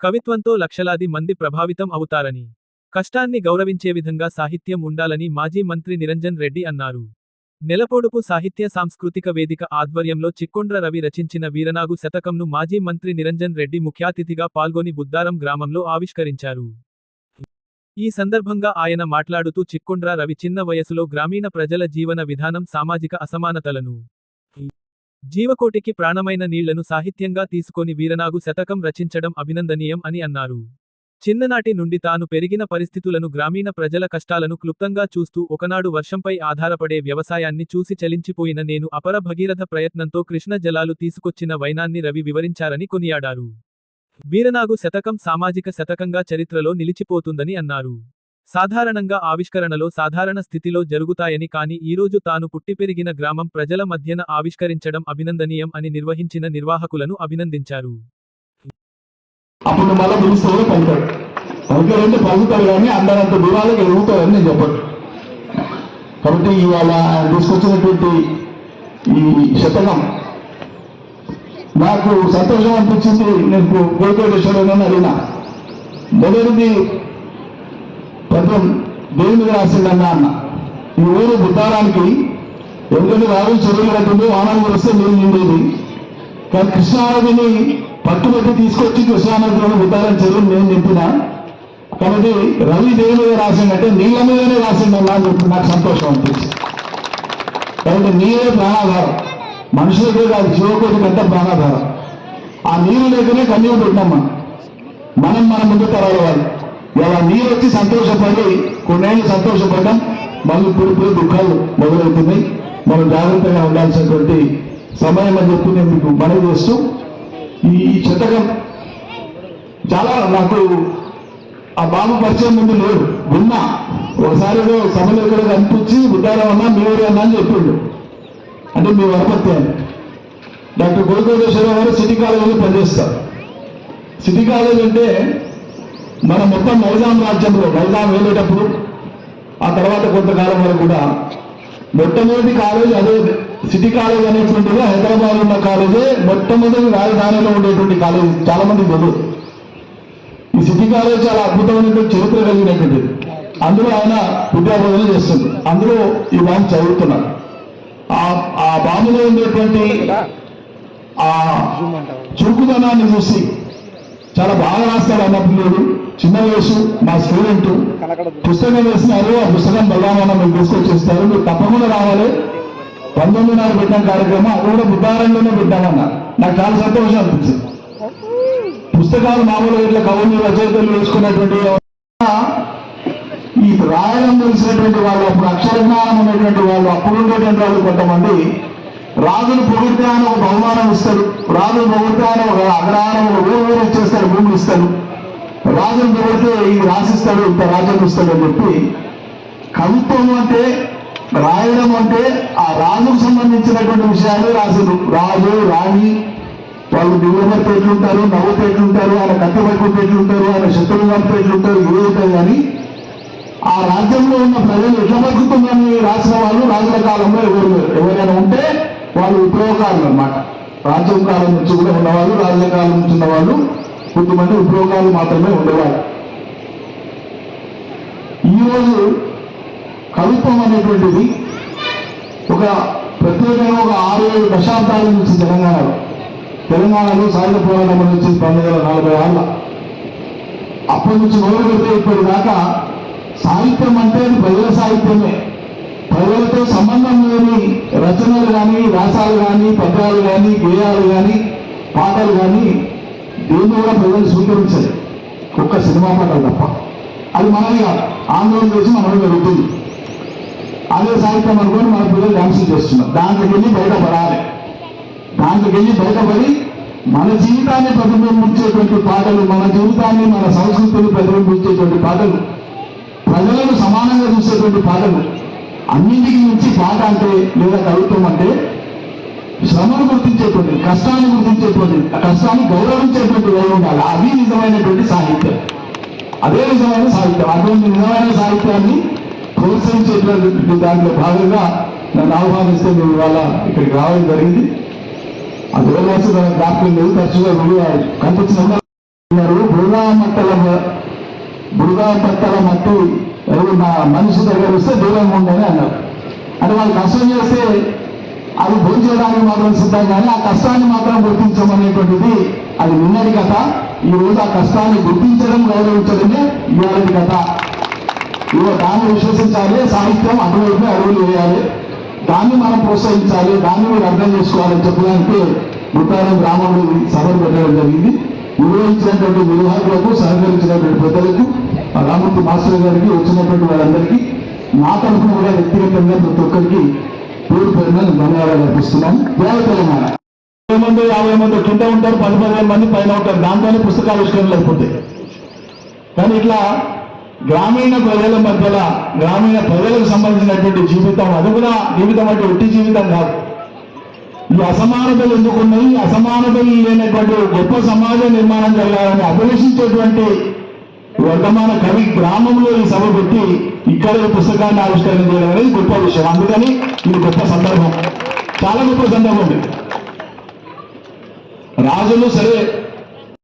కవిత్వంతో లక్షలాది మంది ప్రభావితం అవుతారని కష్టాన్ని గౌరవించే విధంగా సాహిత్యం ఉండాలని మాజీ మంత్రి నిరంజన్ రెడ్డి అన్నారు. నెలపొడుపు సాహిత్య సాంస్కృతిక వేదిక ఆధ్వర్యంలో చిక్కొండ్ర రవి రచించిన వీరనాగు శతకంను మాజీ మంత్రి నిరంజన్ రెడ్డి ముఖ్యాతిథిగా పాల్గొని బుద్దారం గ్రామంలో ఆవిష్కరించారు. ఈ సందర్భంగా ఆయన మాట్లాడుతూ చిక్కొండ్ర రవి చిన్న వయసులో గ్రామీణ ప్రజల జీవన విధానం సామాజిక అసమానతలను జీవకోటికి ప్రాణమైన నీళ్ళను సాహిత్యంగా తీసుకొని వీరనాగు శతకం రచించడం అభినందనీయం అని అన్నారు. చిన్ననాటి నుండి తాను పెరిగిన పరిస్థితులను గ్రామీణ ప్రజల కష్టాలను క్లుప్తంగా చూస్తూ ఒకనాడు వర్షంపై ఆధారపడే వ్యవసాయాన్ని చూసి చలించిపోయిన నేను అపర భగీరథ ప్రయత్నంతో కృష్ణ జలాలు తీసుకొచ్చిన వైనాన్ని రవి వివరించారని కొనియాడారు. వీరనాగు శతకం సామాజిక శతకంగా చరిత్రలో నిలిచిపోతుందని అన్నారు. సాధారణంగా ఆవిష్కరణలో సాధారణ స్థితిలో జరుగుతాయని కాని ఈరోజు తాను పుట్టి పెరిగిన గ్రామం ప్రజల మధ్యన ఆవిష్కరించడం అభినందనీయం అని నిర్వహించిన నిర్వాహకులను అభినందించారు. అప్పుడు మళ్ళీ పిలుస్తారు పలుతాడు పలికారంటే పలుకుతాడు కానీ అందరంత దూరాలకు ఎదుగుతారని నేను చెప్పను. కాబట్టి ఇవాళ తీసుకొచ్చినటువంటి ఈ శతకం నాకు సంతోషం అనిపించింది. నేను కోరికోటేశ్వరుని అడిగిన. మొదటిది పద్యం దేని మీద అన్న. ఈ ఊరు బుద్ధారానికి ఎందుకంటే వారు చెరువులు కట్టింది వానాలు వస్తే నీళ్ళు నిండేది. కానీ కృష్ణానదిని పట్టుబట్టి తీసుకొచ్చి కృష్ణానదిలో బుద్ధారం చెరువులు నేను నింపిన. కాబట్టి రవి దేని మీద రాసిందంటే నీళ్ళ మీదనే రాసిందన్నా అని చెప్పి నాకు సంతోషం అనిపించింది. కాబట్టి నీరే ప్రాణాధారం. మనుషులకే కాదు జీవకోటి కంటే ప్రాణాధారం. ఆ నీరు లేకనే కన్నీరు పెట్టినాం మనం. మనం మన ముందు తరాల వాళ్ళు. ఇలా నీరు వచ్చి సంతోషపడి కొన్నేళ్ళు సంతోషపడ్డాం మళ్ళీ ఇప్పుడు ఇప్పుడు దుఃఖాలు మొదలవుతున్నాయి. మనం జాగ్రత్తగా ఉండాల్సినటువంటి సమయం అని చెప్పి నేను మీకు మనవి చేస్తూ ఈ ఈ చాలా నాకు ఆ బాబు పరిచయం ముందు లేడు. విన్నా. ఒకసారి ఏదో సభలో ఎక్కడ కనిపించి ఉద్దారం అన్నా మీరే అన్నా అని చెప్పిండు. అంటే మీ వరపత్తి అని. డాక్టర్ గోవిందేశ్వరరావు గారు సిటీ కాలేజీలో పనిచేస్తారు. సిటీ కాలేజ్ అంటే మన మొత్తం నైజాం రాజ్యంలో నైజాం వెళ్ళేటప్పుడు ఆ తర్వాత కొంతకాలం వరకు కూడా మొట్టమొదటి కాలేజ్ అదే సిటీ కాలేజ్ అనేటువంటిది హైదరాబాద్ ఉన్న కాలేజే మొట్టమొదటి రాజధానిలో ఉండేటువంటి కాలేజ్ చాలా మంది తెలియదు ఈ సిటీ కాలేజ్ చాలా అద్భుతమైనటువంటి చరిత్ర కలిగినటువంటిది. అందులో ఆయన విద్యాబోధన చేస్తుంది. అందులో ఈ బాంబు చదువుతున్నారు. ఆ ఆ ఉండేటువంటి ఆ చురుకుదనాన్ని చూసి చాలా బాగా రాస్తాడు అన్నప్పుడు. చిన్న వయసు మా స్టూడెంట్ పుస్తకం వేసినారు ఆ పుస్తకం బలరామన్న మీకు తీసుకొచ్చేస్తారు. మీరు తప్పకుండా రావాలి. పంతొమ్మిది నాలుగు పెట్టిన కార్యక్రమం అది కూడా బుద్ధారంలోనే పెట్టామన్నారు నాకు చాలా సంతోషం అనిపించింది. పుస్తకాలు మామూలుగా ఇట్లా కవులు రచయితలు వేసుకున్నటువంటి ఈ రాయడం తెలిసినటువంటి వాళ్ళు అప్పుడు అక్షర జ్ఞానం ఉన్నటువంటి వాళ్ళు అప్పుడు ఉండేటువంటి వాళ్ళు కొంతమంది. రాజులు పొగిడితే ఒక బహుమానం ఇస్తారు. రాజులు పొగిడితే ఒక అగ్రహారం ఒక ఊరు ఊరు ఇచ్చేస్తారు భూములు ఇస్తారు. రాజం పొగిడితే ఇది రాసిస్తాడు ఇంత రాజం ఇస్తాడు అని చెప్పి కవిత్వం అంటే రాయడం అంటే ఆ రాజుకు సంబంధించినటువంటి విషయాలు రాసిండు. రాజు రాణి వాళ్ళు దిగుమతి ఎట్లుంటారు నవ్వుతే ఎట్లుంటారు ఆయన కత్తి పట్టుకుంటే ఎట్లుంటారు ఆయన శత్రువులు చంపితే ఎట్లుంటారు ఏదైతే కానీ ఆ రాజ్యంలో ఉన్న ప్రజలు ఎట్లా బతుకుతుందని రాసిన వాళ్ళు రాజుల కాలంలో ఎవరు ఎవరైనా ఉంటే వాళ్ళు విప్లవకారులు అనమాట రాజ్యం కాలం నుంచి కూడా ఉన్నవాళ్ళు రాజుల కాలం నుంచి ఉన్నవాళ్ళు కొంతమంది ఉద్యోగాలు మాత్రమే ఉండేవారు. ఈరోజు కవిత్వం అనేటువంటిది ఒక ప్రత్యేకంగా ఒక ఆరు ఏడు దశాబ్దాల నుంచి తెలంగాణలో. తెలంగాణలో సాయుధ పోరాటం నుంచి పంతొమ్మిది వందల నలభై ఆళ్ళ అప్పటి నుంచి మొదలు పెడితే ఇప్పటి దాకా సాహిత్యం అంటే ప్రజల సాహిత్యమే. ప్రజలతో సంబంధం లేని రచనలు కానీ వ్యాసాలు కానీ పద్యాలు కానీ గేయాలు కానీ పాటలు కానీ దేన్ని కూడా ప్రజలు స్వీకరించలేదు. ఒక్క సినిమా పాటలు తప్ప. అది మనది కాదు ఆందోళన చేసి మనం జరుగుతుంది అదే సాహిత్యం అనుకొని మన పిల్లలు డాన్సులు చేస్తున్నారు. దాంట్లోకి వెళ్ళి బయటపడాలి. దాంట్లోకి వెళ్ళి బయటపడి మన జీవితాన్ని ప్రతిబింబించేటువంటి పాటలు మన జీవితాన్ని మన సంస్కృతిని ప్రతిబింబించేటువంటి పాటలు ప్రజలను సమానంగా చూసేటువంటి పాటలు అన్నింటికి మించి పాట అంటే లేదా కవిత్వం అంటే శ్రమను గుర్తించేటువంటి కష్టాన్ని గుర్తించేటువంటి కష్టాన్ని గౌరవించేటువంటి వేరు ఉండాలి. అది నిజమైనటువంటి సాహిత్యం. అదే నిజమైన సాహిత్యం. అటువంటి నిజమైన సాహిత్యాన్ని ప్రోత్సహించేటువంటి దాంట్లో భాగంగా నన్ను ఆహ్వానిస్తే మేము ఇవాళ ఇక్కడికి రావడం జరిగింది. ఆ దూరవాసు డాక్టర్ లేదు. తరచుగా వీడియో కనిపించిన ఉన్నారు. బురదా మట్టల మట్టి ఎవరు నా మనిషి దగ్గర వస్తే దూరంగా ఉండని అన్నారు. అంటే వాళ్ళు కష్టం చేస్తే అది భోజనడానికి మాత్రం సిద్ధం కానీ ఆ కష్టాన్ని మాత్రం గుర్తించమనేటువంటిది అది నిన్నటి కథ. ఈ రోజు ఆ కష్టాన్ని గుర్తించడం గౌరవించడమే ఇవాళ కథ. ఇవో దాన్ని విశ్వసించాలి సాహిత్యం అటువైపు అడుగులు వేయాలి. దాన్ని మనం ప్రోత్సహించాలి దాన్ని మీరు అర్థం చేసుకోవాలని చెప్పడానికి ముట్టారం గ్రామంలో సభలు పెట్టడం జరిగింది. నిర్వహించినటువంటి నిర్వాహకులకు సహకరించినటువంటి పెద్దలకు రామూర్తి మాస్టర్ గారికి వచ్చినటువంటి వారందరికీ నా తరఫున కూడా వ్యక్తిగతంగా ప్రతి ఒక్కరికి పేరు ధన్యవాదాలు అర్పిస్తున్నాం. జయ తెలంగాణ ఇరవై మంది యాభై మంది కింద ఉంటారు పది పదిహేను మంది పైన ఉంటారు. దాంతోనే పుస్తకావిష్కరణలు అయిపోతాయి. కానీ ఇట్లా గ్రామీణ ప్రజల మధ్యలో గ్రామీణ ప్రజలకు సంబంధించినటువంటి జీవితం అది కూడా జీవితం అంటే ఒట్టి జీవితం కాదు. ఈ అసమానతలు ఎందుకున్నాయి? అసమానతలు లేనటువంటి గొప్ప సమాజ నిర్మాణం జరగాలని అభిలషించేటువంటి వర్తమాన కవి గ్రామంలో ఈ సభ పెట్టి ఇక్కడ పుస్తకాన్ని ఆవిష్కరణ చేయడం అనేది గొప్ప విషయం. అందుకని ఇది గొప్ప సందర్భం. చాలా గొప్ప సందర్భం రాజులు సరే